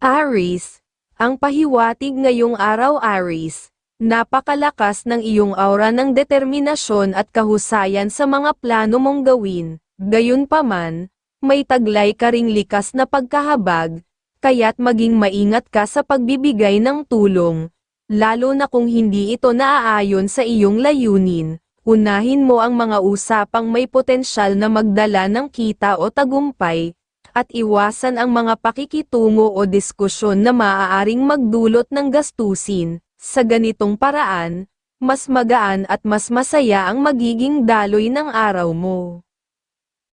Aris, ang pahiwatig ngayong araw Aris, napakalakas ng iyong aura ng determinasyon at kahusayan sa mga plano mong gawin, gayunpaman, may taglay ka ring likas na pagkahabag, kaya't maging maingat ka sa pagbibigay ng tulong, lalo na kung hindi ito naaayon sa iyong layunin. Unahin mo ang mga usapang may potensyal na magdala ng kita o tagumpay, at iwasan ang mga pakikitungo o diskusyon na maaaring magdulot ng gastusin. Sa ganitong paraan, mas magaan at mas masaya ang magiging daloy ng araw mo.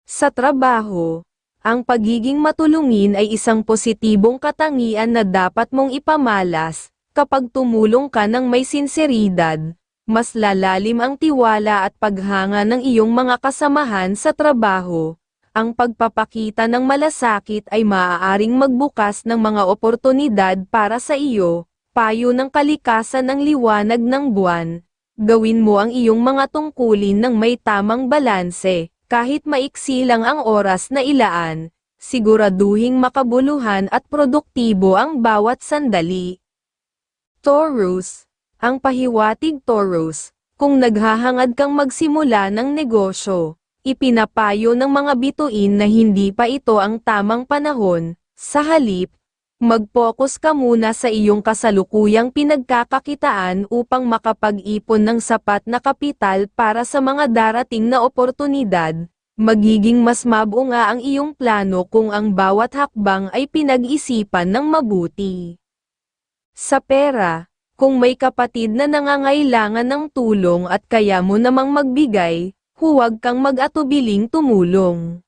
Sa trabaho, ang pagiging matulungin ay isang positibong katangian na dapat mong ipamalas, kapag tumulong ka ng may sinseridad, mas lalalim ang tiwala at paghanga ng iyong mga kasamahan sa trabaho. Ang pagpapakita ng malasakit ay maaaring magbukas ng mga oportunidad para sa iyo, payo ng kalikasan ng liwanag ng buwan. Gawin mo ang iyong mga tungkulin ng may tamang balanse, kahit maiksi lang ang oras na ilaan, siguraduhing makabuluhan at produktibo ang bawat sandali. Taurus, ang pahiwatig Taurus, kung naghahangad kang magsimula ng negosyo, ipinapayo ng mga bituin na hindi pa ito ang tamang panahon, sa halip, mag-focus ka muna sa iyong kasalukuyang pinagkakakitaan upang makapag-ipon ng sapat na kapital para sa mga darating na oportunidad, magiging mas mabunga ang iyong plano kung ang bawat hakbang ay pinag-isipan ng mabuti. Sa pera, kung may kapatid na nangangailangan ng tulong at kaya mo namang magbigay, huwag kang mag-atubiling tumulong.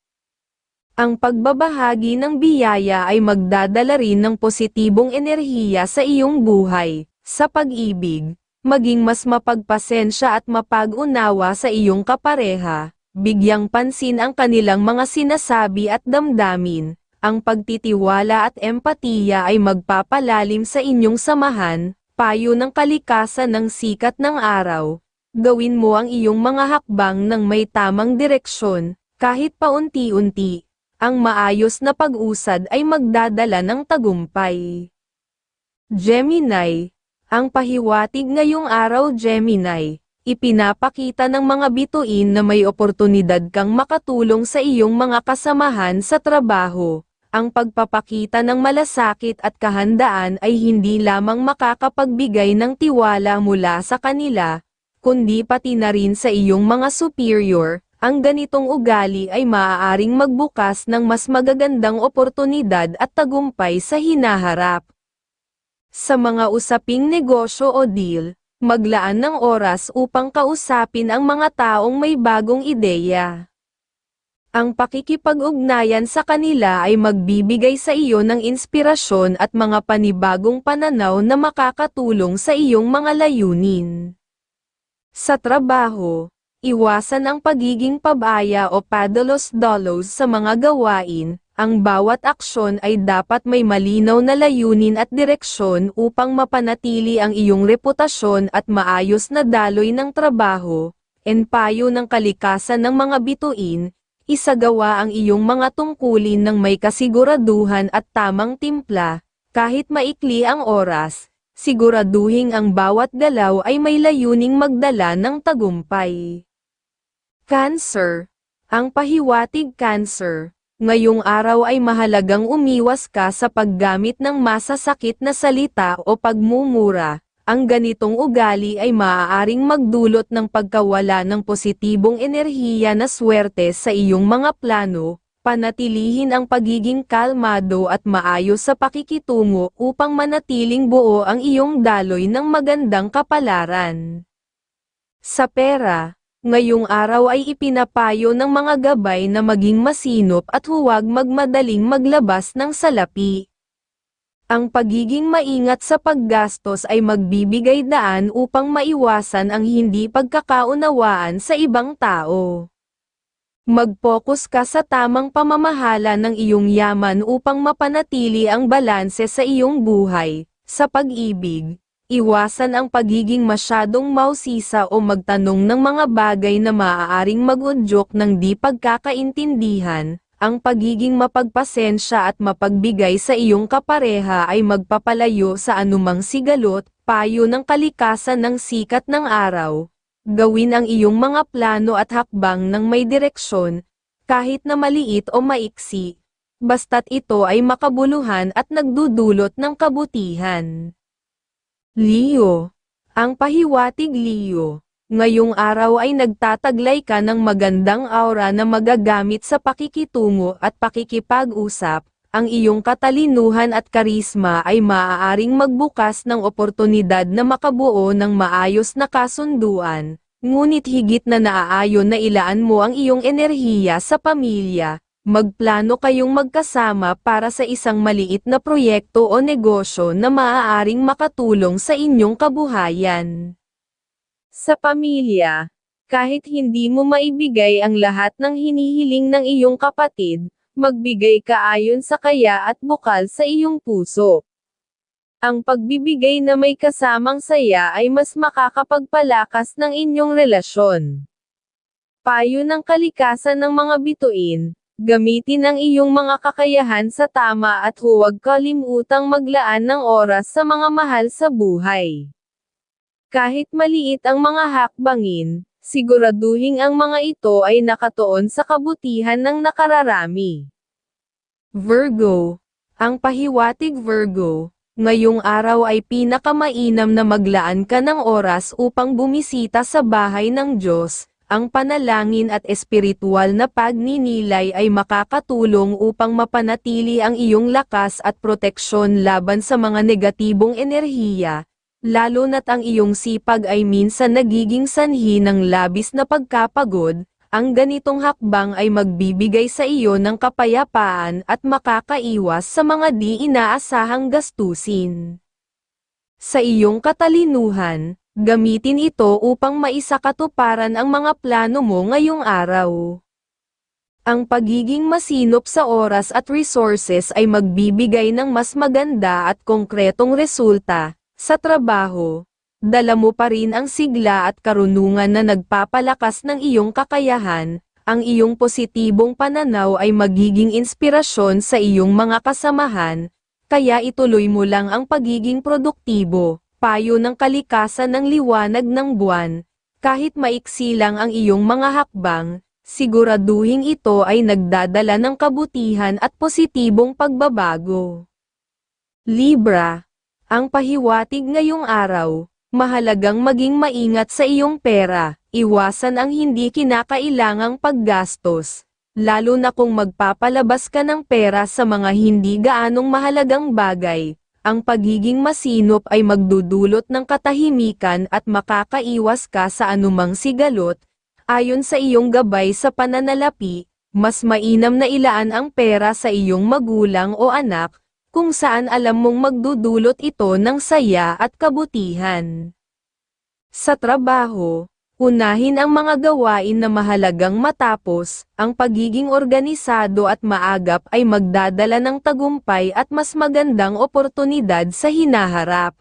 Ang pagbabahagi ng biyaya ay magdadala rin ng positibong enerhiya sa iyong buhay, sa pag-ibig, maging mas mapagpasensya at mapag-unawa sa iyong kapareha, bigyang pansin ang kanilang mga sinasabi at damdamin, ang pagtitiwala at empatiya ay magpapalalim sa inyong samahan, payo ng kalikasan ng sikat ng araw, gawin mo ang iyong mga hakbang ng may tamang direksyon, kahit paunti-unti, ang maayos na pag-usad ay magdadala ng tagumpay. Gemini, ang pahiwatig ngayong araw Gemini, ipinapakita ng mga bituin na may oportunidad kang makatulong sa iyong mga kasamahan sa trabaho. Ang pagpapakita ng malasakit at kahandaan ay hindi lamang makakapagbigay ng tiwala mula sa kanila, kundi pati na rin sa iyong mga superior, ang ganitong ugali ay maaaring magbukas ng mas magagandang oportunidad at tagumpay sa hinaharap. Sa mga usaping negosyo o deal, maglaan ng oras upang kausapin ang mga taong may bagong ideya. Ang pakikipag-ugnayan sa kanila ay magbibigay sa iyo ng inspirasyon at mga panibagong pananaw na makakatulong sa iyong mga layunin. Sa trabaho, iwasan ang pagiging pabaya o padalos-dolos sa mga gawain, ang bawat aksyon ay dapat may malinaw na layunin at direksyon upang mapanatili ang iyong reputasyon at maayos na daloy ng trabaho, enpayo ng kalikasan ng mga bituin, isagawa ang iyong mga tungkulin ng may kasiguraduhan at tamang timpla, kahit maikli ang oras, siguraduhing ang bawat galaw ay may layuning magdala ng tagumpay. Cancer. Ang pahiwatig cancer, ngayong araw ay mahalagang umiwas ka sa paggamit ng masasakit na salita o pagmumura, ang ganitong ugali ay maaaring magdulot ng pagkawala ng positibong enerhiya na swerte sa iyong mga plano, panatilihin ang pagiging kalmado at maayos sa pakikitungo upang manatiling buo ang iyong daloy ng magandang kapalaran. Sa pera, ngayong araw ay ipinapayo ng mga gabay na maging masinop at huwag magmadaling maglabas ng salapi. Ang pagiging maingat sa paggastos ay magbibigay daan upang maiwasan ang hindi pagkakaunawaan sa ibang tao. Mag-focus ka sa tamang pamamahala ng iyong yaman upang mapanatili ang balanse sa iyong buhay. Sa pag-ibig, iwasan ang pagiging masyadong mausisa o magtanong ng mga bagay na maaaring magudyok ng di pagkakaintindihan, ang pagiging mapagpasensya at mapagbigay sa iyong kapareha ay magpapalayo sa anumang sigalot, payo ng kalikasan ng sikat ng araw. Gawin ang iyong mga plano at hakbang ng may direksyon, kahit na maliit o maiksi, basta't ito ay makabuluhan at nagdudulot ng kabutihan. Leo. Ang pahiwatig Leo. Ngayong araw ay nagtataglay ka ng magandang aura na magagamit sa pakikitungo at pakikipag-usap. Ang iyong katalinuhan at karisma ay maaaring magbukas ng oportunidad na makabuo ng maayos na kasunduan. Ngunit higit na naaayon na ilaan mo ang iyong enerhiya sa pamilya, magplano kayong magkasama para sa isang maliit na proyekto o negosyo na maaaring makatulong sa inyong kabuhayan. Sa pamilya, kahit hindi mo maibigay ang lahat ng hinihiling ng iyong kapatid, magbigay ka ayon sa kaya at bukal sa iyong puso. Ang pagbibigay na may kasamang saya ay mas makakapagpalakas ng inyong relasyon. Payo ng kalikasan ng mga bituin, gamitin ang iyong mga kakayahan sa tama at huwag kalimutang maglaan ng oras sa mga mahal sa buhay. Kahit maliit ang mga hakbangin, siguraduhin ang mga ito ay nakatuon sa kabutihan ng nakararami. Virgo. Ang pahiwatig Virgo, ngayong araw ay pinakamainam na maglaan ka ng oras upang bumisita sa bahay ng Diyos. Ang panalangin at espiritual na pagninilay ay makakatulong upang mapanatili ang iyong lakas at proteksyon laban sa mga negatibong enerhiya, lalo na't ang iyong sipag ay minsan nagiging sanhi ng labis na pagkapagod, ang ganitong hakbang ay magbibigay sa iyo ng kapayapaan at makakaiwas sa mga di inaasahang gastusin. Sa iyong katalinuhan, gamitin ito upang maisakatuparan ang mga plano mo ngayong araw. Ang pagiging masinop sa oras at resources ay magbibigay ng mas maganda at konkretong resulta, sa trabaho, dala mo pa rin ang sigla at karunungan na nagpapalakas ng iyong kakayahan, ang iyong positibong pananaw ay magiging inspirasyon sa iyong mga kasamahan, kaya ituloy mo lang ang pagiging produktibo, payo ng kalikasan ng liwanag ng buwan, kahit maiksi lang ang iyong mga hakbang, siguraduhin ito ay nagdadala ng kabutihan at positibong pagbabago. Libra ang pahiwatig ngayong araw, mahalagang maging maingat sa iyong pera, iwasan ang hindi kinakailangang paggastos, lalo na kung magpapalabas ka ng pera sa mga hindi gaanong mahalagang bagay. Ang pagiging masinop ay magdudulot ng katahimikan at makakaiwas ka sa anumang sigalot, ayon sa iyong gabay sa pananalapi, mas mainam na ilaan ang pera sa iyong magulang o anak, kung saan alam mong magdudulot ito ng saya at kabutihan. Sa trabaho, unahin ang mga gawain na mahalagang matapos, ang pagiging organisado at maagap ay magdadala ng tagumpay at mas magandang oportunidad sa hinaharap.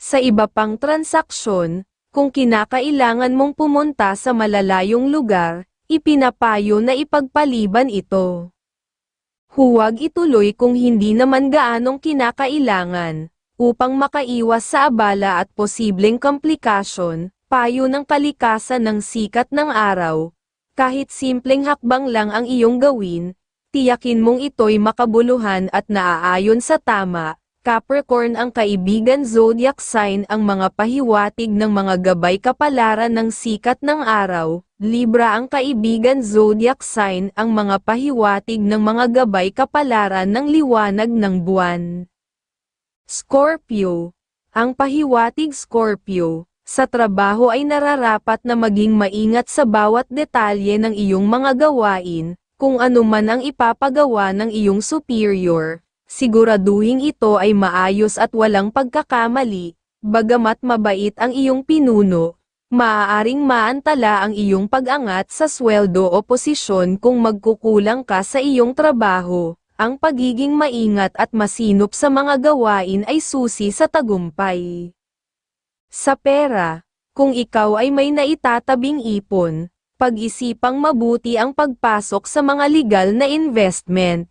Sa iba pang transaksyon, kung kinakailangan mong pumunta sa malalayong lugar, ipinapayo na ipagpaliban ito. Huwag ituloy kung hindi naman gaanong kinakailangan, upang makaiwas sa abala at posibleng komplikasyon, payo ng kalikasan ng sikat ng araw. Kahit simpleng hakbang lang ang iyong gawin, tiyakin mong ito'y makabuluhan at naaayon sa tama, Capricorn ang kaibigan zodiac sign ang mga pahiwatig ng mga gabay kapalaran ng sikat ng araw, Libra ang kaibigan zodiac sign ang mga pahiwatig ng mga gabay kapalaran ng liwanag ng buwan. Scorpio. Ang pahiwatig Scorpio, sa trabaho ay nararapat na maging maingat sa bawat detalye ng iyong mga gawain, kung ano man ang ipapagawa ng iyong superior, Siguraduhin ito ay maayos at walang pagkakamali, bagamat mabait ang iyong pinuno, maaaring maantala ang iyong pag-angat sa sweldo o posisyon kung magkukulang ka sa iyong trabaho. Ang pagiging maingat at masinop sa mga gawain ay susi sa tagumpay. Sa pera, kung ikaw ay may naitatabing ipon, Pag-isipang mabuti ang pagpasok sa mga legal na investment.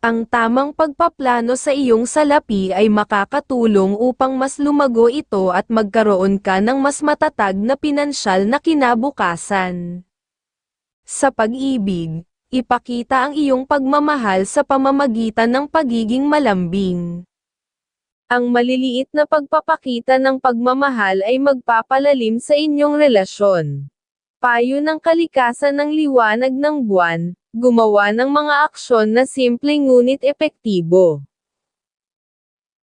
Ang tamang pagpaplano sa iyong salapi ay makakatulong upang mas lumago ito at magkaroon ka ng mas matatag na pinansyal na kinabukasan. Sa pag-ibig, ipakita ang iyong pagmamahal sa pamamagitan ng pagiging malambing. Ang maliliit na pagpapakita ng pagmamahal ay magpapalalim sa inyong relasyon. Payo ng kalikasan ng liwanag ng buwan, gumawa ng mga aksyon na simple ngunit epektibo.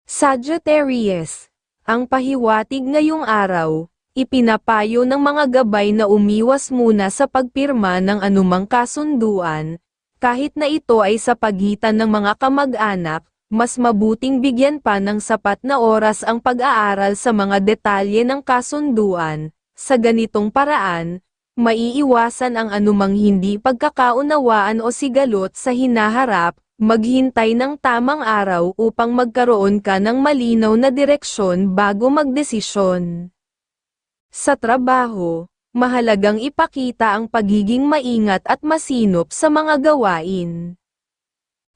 Sagittarius, ang pahiwatig ngayong araw, ipinapayo ng mga gabay na umiwas muna sa pagpirma ng anumang kasunduan, kahit na ito ay sa pagitan ng mga kamag-anak, mas mabuting bigyan pa ng sapat na oras ang pag-aaral sa mga detalye ng kasunduan, sa ganitong paraan, maiiwasan ang anumang hindi pagkakaunawaan o sigalot sa hinaharap, maghintay ng tamang araw upang magkaroon ka ng malinaw na direksyon bago magdesisyon. Sa trabaho, mahalagang ipakita ang pagiging maingat at masinop sa mga gawain.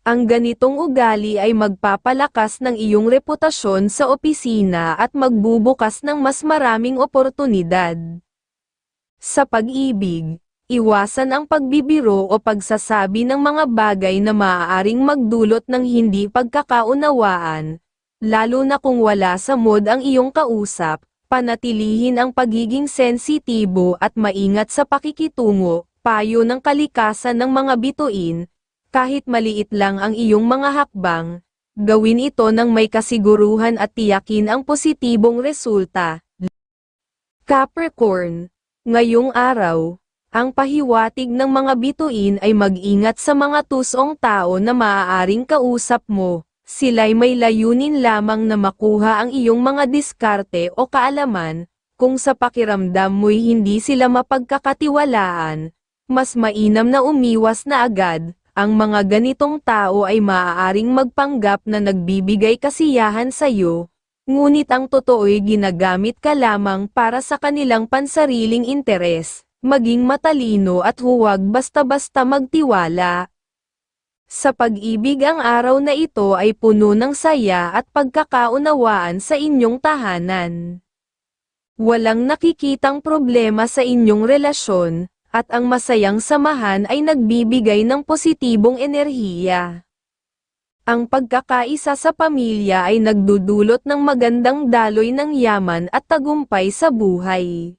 Ang ganitong ugali ay magpapalakas ng iyong reputasyon sa opisina at magbubukas ng mas maraming oportunidad. Sa pag-ibig, iwasan ang pagbibiro o pagsasabi ng mga bagay na maaaring magdulot ng hindi pagkakaunawaan, lalo na kung wala sa mood ang iyong kausap, panatilihin ang pagiging sensitibo at maingat sa pakikitungo, payo ng kalikasan ng mga bituin, kahit maliit lang ang iyong mga hakbang, gawin ito ng may kasiguruhan at tiyakin ang positibong resulta. Capricorn, ngayong araw, ang pahiwatig ng mga bituin ay mag-ingat sa mga tusong tao na maaaring kausap mo, sila'y may layunin lamang na makuha ang iyong mga diskarte o kaalaman, kung sa pakiramdam mo'y hindi sila mapagkakatiwalaan, mas mainam na umiwas na agad, ang mga ganitong tao ay maaaring magpanggap na nagbibigay kasiyahan sa iyo, ngunit ang totoo'y ginagamit ka lamang para sa kanilang pansariling interes, maging matalino at huwag basta-basta magtiwala. Sa pag-ibig ang araw na ito ay puno ng saya at pagkakaunawaan sa inyong tahanan. Walang nakikitang problema sa inyong relasyon, at ang masayang samahan ay nagbibigay ng positibong enerhiya. Ang pagkakaisa sa pamilya ay nagdudulot ng magandang daloy ng yaman at tagumpay sa buhay.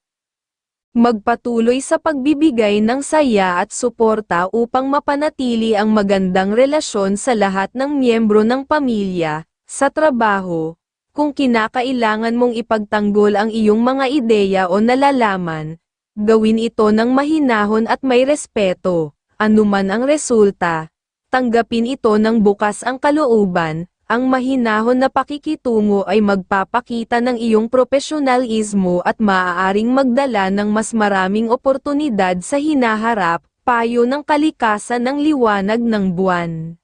Magpatuloy sa pagbibigay ng saya at suporta upang mapanatili ang magandang relasyon sa lahat ng miyembro ng pamilya, sa trabaho, kung kinakailangan mong ipagtanggol ang iyong mga ideya o nalalaman, gawin ito ng mahinahon at may respeto, anuman ang resulta, tanggapin ito ng bukas ang kalooban, ang mahinahon na pakikitungo ay magpapakita ng iyong profesionalismo at maaaring magdala ng mas maraming oportunidad sa hinaharap, payo ng kalikasan ng liwanag ng buwan.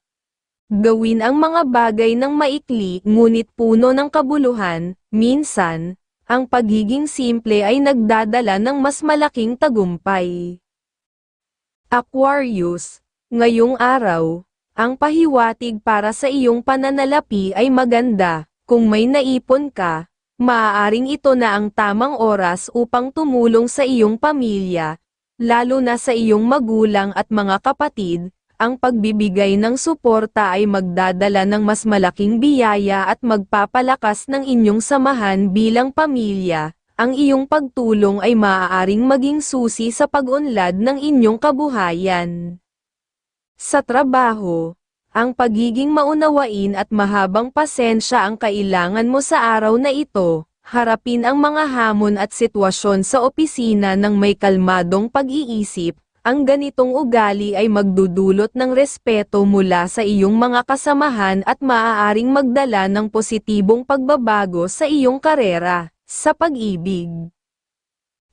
Gawin ang mga bagay ng maikli ngunit puno ng kabuluhan, minsan, ang pagiging simple ay nagdadala ng mas malaking tagumpay. Aquarius, ngayong araw, ang pahiwatig para sa iyong pananalapi ay maganda, kung may naipon ka, maaaring ito na ang tamang oras upang tumulong sa iyong pamilya, lalo na sa iyong magulang at mga kapatid, ang pagbibigay ng suporta ay magdadala ng mas malaking biyaya at magpapalakas ng inyong samahan bilang pamilya, ang iyong pagtulong ay maaaring maging susi sa pag-unlad ng inyong kabuhayan. Sa trabaho, ang pagiging maunawain at mahabang pasensya ang kailangan mo sa araw na ito, harapin ang mga hamon at sitwasyon sa opisina ng may kalmadong pag-iisip, ang ganitong ugali ay magdudulot ng respeto mula sa iyong mga kasamahan at maaaring magdala ng positibong pagbabago sa iyong karera, sa pag-ibig.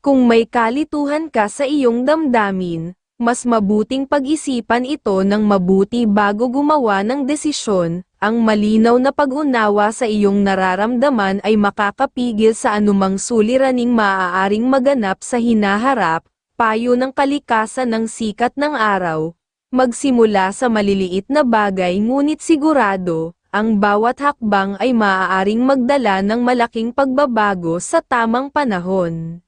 Kung may kalituhan ka sa iyong damdamin, mas mabuting pag-isipan ito ng mabuti bago gumawa ng desisyon, ang malinaw na pag-unawa sa iyong nararamdaman ay makakapigil sa anumang suliraning maaaring maganap sa hinaharap, payo ng kalikasan ng sikat ng araw, magsimula sa maliliit na bagay ngunit sigurado, ang bawat hakbang ay maaaring magdala ng malaking pagbabago sa tamang panahon.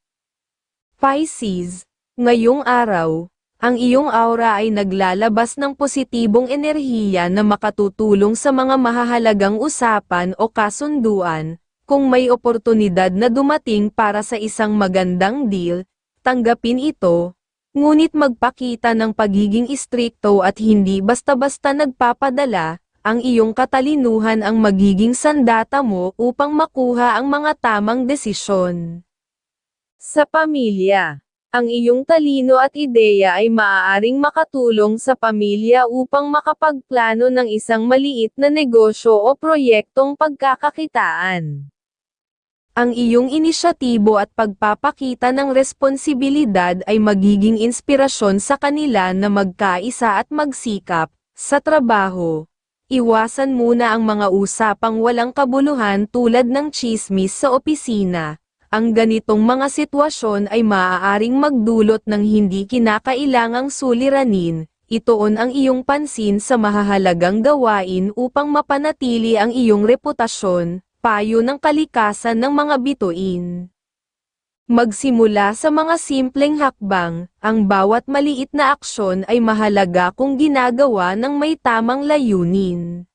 Pisces, ngayong araw, ang iyong aura ay naglalabas ng positibong enerhiya na makatutulong sa mga mahahalagang usapan o kasunduan, kung may oportunidad na dumating para sa isang magandang deal, tanggapin ito, ngunit magpakita ng pagiging istrikto at hindi basta-basta nagpapadala, ang iyong katalinuhan ang magiging sandata mo upang makuha ang mga tamang desisyon. Sa pamilya, ang iyong talino at ideya ay maaaring makatulong sa pamilya upang makapagplano ng isang maliit na negosyo o proyektong pagkakakitaan. Ang iyong inisyatibo at pagpapakita ng responsibilidad ay magiging inspirasyon sa kanila na magkaisa at magsikap sa trabaho. Iwasan muna ang mga usapang walang kabuluhan tulad ng chismis sa opisina. Ang ganitong mga sitwasyon ay maaaring magdulot ng hindi kinakailangang suliranin, itoon ang iyong pansin sa mahahalagang gawain upang mapanatili ang iyong reputasyon, payo ng kalikasan ng mga bituin. Magsimula sa mga simpleng hakbang, ang bawat maliit na aksyon ay mahalaga kung ginagawa ng may tamang layunin.